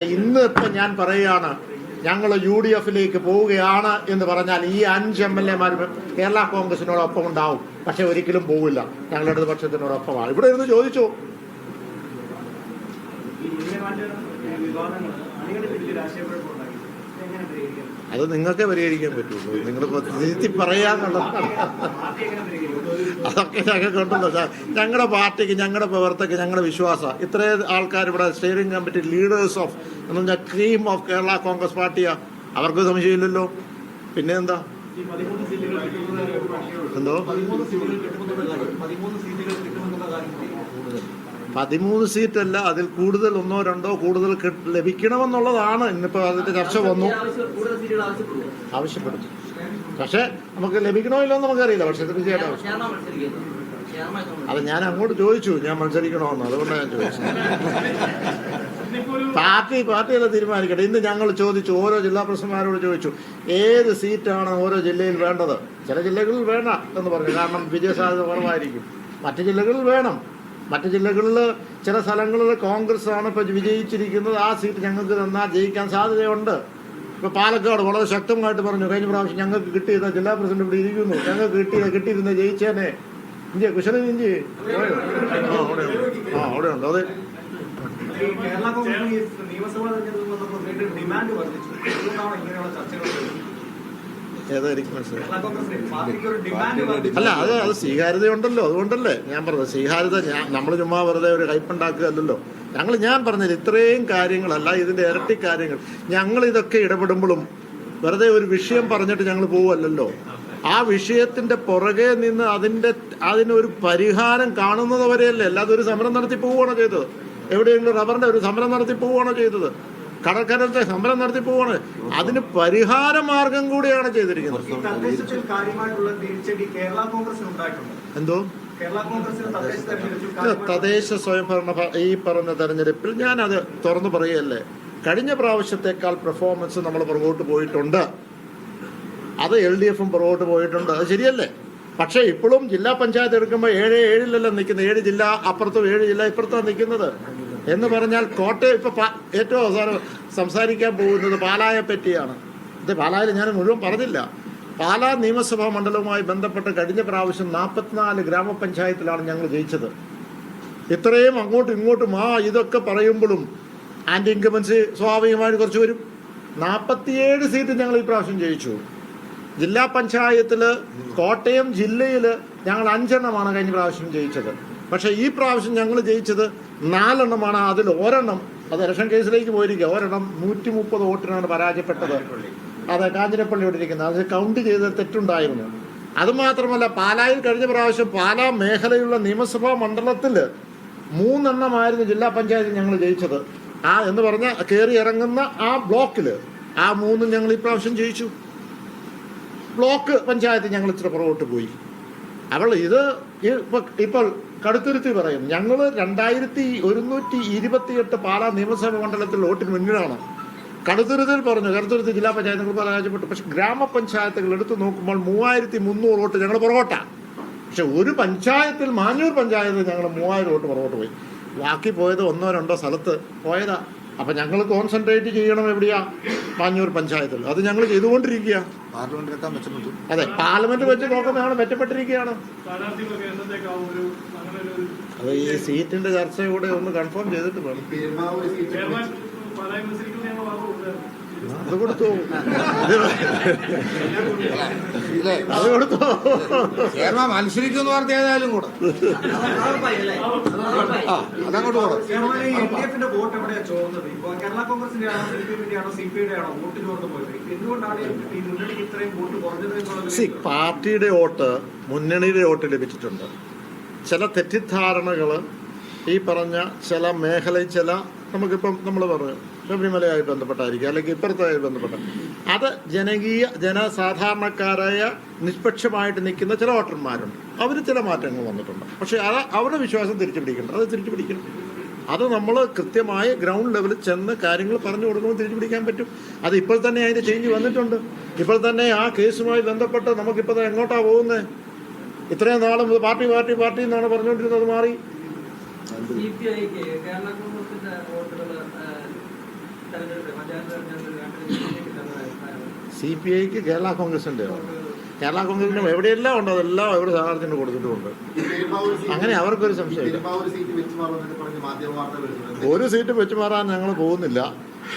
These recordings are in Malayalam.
ഇന്ന് ഇപ്പൊ ഞാൻ പറയുകയാണ് ഞങ്ങൾ യു ഡി എഫിലേക്ക് പോവുകയാണ് എന്ന് പറഞ്ഞാൽ ഈ അഞ്ച് എം എൽ എമാർ കേരള കോൺഗ്രസിനോടൊപ്പം ഉണ്ടാവും. പക്ഷെ ഒരിക്കലും പോവില്ല. ഞങ്ങൾ ഇടതുപക്ഷത്തിനോടൊപ്പമാണ്. ഇവിടെ ഇരുന്ന് ചോദിച്ചു. അത് നിങ്ങൾക്ക് പരിഹരിക്കാൻ പറ്റുള്ളൂ. നിങ്ങൾ തിരുത്തി പറയാന്നുള്ളതാണ്. അതൊക്കെ ഞങ്ങൾക്ക് ഉണ്ടല്ലോ. സാർ ഞങ്ങളുടെ പാർട്ടിക്ക് ഞങ്ങളുടെ പ്രവർത്തകർക്ക് ഞങ്ങളുടെ വിശ്വാസം ഇത്രയും ആൾക്കാർ ഇവിടെ സ്റ്റിയറിംഗ് കമ്മിറ്റി ലീഡേഴ്സ് ഓഫ് എന്ന് പറഞ്ഞാൽ ക്രീം ഓഫ് കേരള കോൺഗ്രസ് പാർട്ടിയാ അവർക്ക് സംശയമില്ലല്ലോ. പിന്നെ എന്താ? എന്തോ? പതിമൂന്ന് സീറ്റല്ല അതിൽ കൂടുതൽ ഒന്നോ രണ്ടോ കൂടുതൽ ലഭിക്കണമെന്നുള്ളതാണ്. ഇന്നിപ്പോ അതിന്റെ ചർച്ച വന്നു. ആവശ്യപ്പെടും. പക്ഷെ നമുക്ക് ലഭിക്കണോ ഇല്ലോ എന്ന് നമുക്കറിയില്ല. പക്ഷെ തീർച്ചയായിട്ടും അത് ഞാൻ അങ്ങോട്ട് ചോദിച്ചു ഞാൻ മത്സരിക്കണമെന്ന് അതുകൊണ്ടാണ് ഞാൻ ചോദിച്ചത്. പാർട്ടി പാർട്ടിയല്ല തീരുമാനിക്കട്ടെ? ഇന്ന് ഞങ്ങൾ ചോദിച്ചു ഓരോ ജില്ലാ പ്രസിഡന്റ്മാരോട് ചോദിച്ചു ഏത് സീറ്റാണ് ഓരോ ജില്ലയിൽ വേണ്ടത്? ചില ജില്ലകളിൽ വേണ്ട എന്ന് പറഞ്ഞു. കാരണം വിജയസാധ്യത കുറവായിരിക്കും. മറ്റു ജില്ലകളിൽ വേണം. മറ്റു ജില്ലകളിൽ ചില സ്ഥലങ്ങളിൽ കോൺഗ്രസ് ആണ് ഇപ്പൊ വിജയിച്ചിരിക്കുന്നത്. ആ സീറ്റ് ഞങ്ങൾക്ക് തന്നാൽ ജയിക്കാൻ സാധ്യതയുണ്ട്. ഇപ്പൊ പാലക്കാട് വളരെ ശക്തമായിട്ട് പറഞ്ഞു കഴിഞ്ഞ പ്രാവശ്യം ഞങ്ങൾക്ക് കിട്ടിയത് ജില്ലാ പ്രസിഡന്റ് ഇവിടെ ഇരിക്കുന്നു. ഞങ്ങൾക്ക് കിട്ടിയത് കിട്ടിയിരുന്ന ജയിച്ചേനെ. ഇഞ്ചി കുശലൻ ഇഞ്ചി? ആ അവിടെ ഉണ്ട്. അതെ. അല്ല അത് അത് സ്വീകാര്യതയുണ്ടല്ലോ. അതുകൊണ്ടല്ലേ ഞാൻ പറഞ്ഞത്. സ്വീകാര്യത നമ്മൾ ചുമ്മാ വെറുതെ ഒരു കയ്പുണ്ടാക്കുകയല്ലല്ലോ ഞങ്ങൾ ഞാൻ പറഞ്ഞത് ഇത്രയും കാര്യങ്ങളല്ല ഇതിന്റെ ഇരട്ടി കാര്യങ്ങൾ. ഞങ്ങൾ ഇതൊക്കെ ഇടപെടുമ്പോഴും വെറുതെ ഒരു വിഷയം പറഞ്ഞിട്ട് ഞങ്ങൾ പോവല്ലോ ആ വിഷയത്തിന്റെ പുറകെ നിന്ന് അതിന്റെ അതിനൊരു പരിഹാരം കാണുന്നത് വരെയല്ലേ? അല്ലാതെ ഒരു സമരം നടത്തി പോവുകയാണോ ചെയ്തത്? എവിടെയെങ്കിലും റബ്ബറിന്റെ ഒരു സമരം നടത്തി പോവുകയാണോ ചെയ്തത്? കടക്കരത്തെ സമരം നടത്തി പോവാണ് അതിന് പരിഹാര മാർഗം കൂടിയാണ് ചെയ്തിരിക്കുന്നത്. എന്തോ? തദ്ദേശ സ്വയംഭരണ ഈ പറഞ്ഞ തെരഞ്ഞെടുപ്പിൽ ഞാനത് തുറന്നു പറയല്ലേ കഴിഞ്ഞ പ്രാവശ്യത്തെക്കാൾ പെർഫോമൻസ് നമ്മൾ പുറകോട്ട് പോയിട്ടുണ്ട്. അത് എൽ ഡി എഫും പുറകോട്ട് പോയിട്ടുണ്ട്. അത് ശരിയല്ലേ? പക്ഷേ ഇപ്പോഴും ജില്ലാ പഞ്ചായത്ത് എടുക്കുമ്പോൾ ഏഴ് ഏഴിലല്ല നിൽക്കുന്നത്? ഏഴ് ജില്ല അപ്പുറത്തും ഏഴ് ജില്ല ഇപ്പുറത്താണ് നിൽക്കുന്നത്. എന്ന് പറഞ്ഞാൽ കോട്ടയം ഇപ്പോൾ ഏറ്റവും അവസാനം സംസാരിക്കാൻ പോകുന്നത് പാലായെ പറ്റിയാണ് ഇത് പാലായിൽ ഞാൻ മുഴുവൻ പറഞ്ഞില്ല. പാലാ നിയമസഭാ മണ്ഡലവുമായി ബന്ധപ്പെട്ട് കഴിഞ്ഞ പ്രാവശ്യം നാൽപ്പത്തിനാല് ഗ്രാമപഞ്ചായത്തിലാണ് ഞങ്ങൾ ജയിച്ചത്. ഇത്രയും അങ്ങോട്ടും ഇങ്ങോട്ടും ആ ഇതൊക്കെ പറയുമ്പോഴും ആന്റി ഇൻകമൻസി സ്വാഭാവികമായി കുറച്ച് വരും. നാൽപ്പത്തിയേഴ് സീറ്റ് ഞങ്ങൾ ഈ പ്രാവശ്യം ജയിച്ചു. ജില്ലാ പഞ്ചായത്തിൽ കോട്ടയം ജില്ലയിൽ ഞങ്ങൾ അഞ്ചെണ്ണമാണ് കഴിഞ്ഞ പ്രാവശ്യം ജയിച്ചത്. പക്ഷേ ഈ പ്രാവശ്യം ഞങ്ങൾ ജയിച്ചത് നാലെണ്ണമാണ്. അതിൽ ഒരെണ്ണം അത് ഇലക്ഷൻ കേസിലേക്ക് പോയിരിക്കുക. ഒരെണ്ണം നൂറ്റി മുപ്പത് വോട്ടിനാണ് പരാജയപ്പെട്ടത്. അതെ കാഞ്ഞിരപ്പള്ളി ഇവിടെ ഇരിക്കുന്നത്. അത് കൗണ്ട് ചെയ്ത തെറ്റുണ്ടായിരുന്നു. അതുമാത്രമല്ല പാലായിൽ കഴിഞ്ഞ പ്രാവശ്യം പാലാ മേഖലയുള്ള നിയമസഭാ മണ്ഡലത്തിൽ മൂന്നെണ്ണമായിരുന്നു ജില്ലാ പഞ്ചായത്തിൽ ഞങ്ങൾ ജയിച്ചത്. ആ എന്ന് പറഞ്ഞ കയറി ഇറങ്ങുന്ന ആ ബ്ലോക്കിൽ ആ മൂന്നും ഞങ്ങൾ ഇപ്രാവശ്യം ജയിച്ചു. ബ്ലോക്ക് പഞ്ചായത്ത് ഞങ്ങൾ ഇച്ചിരി പുറകോട്ട് പോയി. അവൾ ഇത് ഇപ്പോൾ കടുത്തുരുത്തി പറയും ഞങ്ങൾ രണ്ടായിരത്തി ഒരുന്നൂറ്റി ഇരുപത്തിയെട്ട് പാലാ നിയമസഭാ മണ്ഡലത്തിൽ വോട്ടിന് മുന്നിലാണ്. കടുത്തുരുത്തിൽ പറഞ്ഞു കടുത്തുരുത്തി ജില്ലാ പഞ്ചായത്തുകൾ പരാജയപ്പെട്ടു പക്ഷെ ഗ്രാമപഞ്ചായത്തുകൾ എടുത്തു നോക്കുമ്പോൾ മൂവായിരത്തി മുന്നൂറ് വോട്ട് ഞങ്ങൾ പുറകോട്ട. പക്ഷെ ഒരു പഞ്ചായത്തിൽ മാഞ്ഞൂർ പഞ്ചായത്തിൽ ഞങ്ങൾ മൂവായിരം വോട്ട് പുറകോട്ട് പോയി. ബാക്കി പോയത് ഒന്നോ രണ്ടോ സ്ഥലത്ത് പോയതാ. അപ്പൊ ഞങ്ങൾ കോൺസെൻട്രേറ്റ് ചെയ്യണം എവിടെയാ? മാഞ്ഞൂർ പഞ്ചായത്തിൽ. അത് ഞങ്ങൾ ചെയ്തുകൊണ്ടിരിക്കുക. അതെ പാർലമെന്റ് വെച്ച് നോക്കുമ്പോൾ മെച്ചപ്പെട്ടിരിക്കുകയാണ്. അങ്ങനെ ഒരു അത് ഈ സീറ്റിന്റെ ചർച്ചയൂടെ ഒന്ന് കൺഫേം ചെയ്തിട്ട് വേണം ചെയർമാൻ പാലായി മത്സരിക്കുന്ന ഞങ്ങൾ വാർത്ത കൊടുത്തായിരുന്നു അത് കൊടുത്തു അത് കൊടുത്തു. ചെയർമാൻ മത്സരിക്കുന്ന വാർത്ത ഏതായാലും കൂടെ. ആ അതങ്ങോട്ട് കൂടെ കേരള സി പാർട്ടിയുടെ വോട്ട് മുന്നണിയുടെ വോട്ട് ലഭിച്ചിട്ടുണ്ട്. ചില തെറ്റിദ്ധാരണകൾ ഈ പറഞ്ഞ ചില മേഖലയിൽ ചില നമുക്കിപ്പം നമ്മൾ പറഞ്ഞു ശബരിമലയായി ബന്ധപ്പെട്ടായിരിക്കും അല്ലെങ്കിൽ ഇപ്പുറത്തായി ബന്ധപ്പെട്ട. അത് ജനകീയ ജനസാധാരണക്കാരായ നിഷ്പക്ഷമായിട്ട് നിൽക്കുന്ന ചില വോട്ടർമാരുണ്ട്. അവർ ചില മാറ്റങ്ങൾ വന്നിട്ടുണ്ട്. പക്ഷേ അത് അവരുടെ വിശ്വാസം തിരിച്ചു പിടിക്കണം അത് തിരിച്ചു പിടിക്കണം അത് നമ്മൾ കൃത്യമായി ഗ്രൗണ്ട് ലെവലിൽ ചെന്ന് കാര്യങ്ങൾ പറഞ്ഞു കൊടുക്കുമ്പോൾ തിരിച്ചു പിടിക്കാൻ പറ്റും. അത് ഇപ്പോൾ തന്നെ അതിന്റെ ചേഞ്ച് വന്നിട്ടുണ്ട്. ഇപ്പോൾ തന്നെ ആ കേസുമായി ബന്ധപ്പെട്ട് നമുക്കിപ്പോൾ ദാ എങ്ങോട്ടാ പോകുന്നത് ഇത്രയും നാളും പാർട്ടി പാർട്ടി പാർട്ടി എന്നാണ് പറഞ്ഞുകൊണ്ടിരുന്നത് മാറി. സി പി ഐക്ക് കേരള കോൺഗ്രസിന്റെ കേരള കോൺഗ്രസിന് എവിടെയെല്ലാം ഉണ്ടോ അതെല്ലാം ഇവിടെ സ്ഥാനാർത്ഥിന് കൊടുത്തിട്ടുമുണ്ട്. അങ്ങനെ അവർക്കൊരു സംശയം ഒരു സീറ്റ് വെച്ച് മാറാൻ ഞങ്ങൾ പോകുന്നില്ല.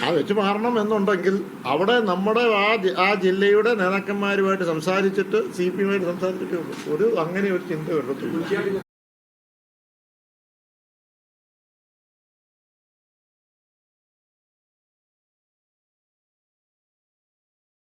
ആ വെച്ച് മാറണം എന്നുണ്ടെങ്കിൽ അവിടെ നമ്മുടെ ആ ആ ജില്ലയുടെ നേതാക്കന്മാരുമായിട്ട് സംസാരിച്ചിട്ട് സി പി എമ്മായിട്ട് സംസാരിച്ചിട്ടേ ഉള്ളൂ ഒരു അങ്ങനെ ഒരു ചിന്ത വരത്തുള്ളൂ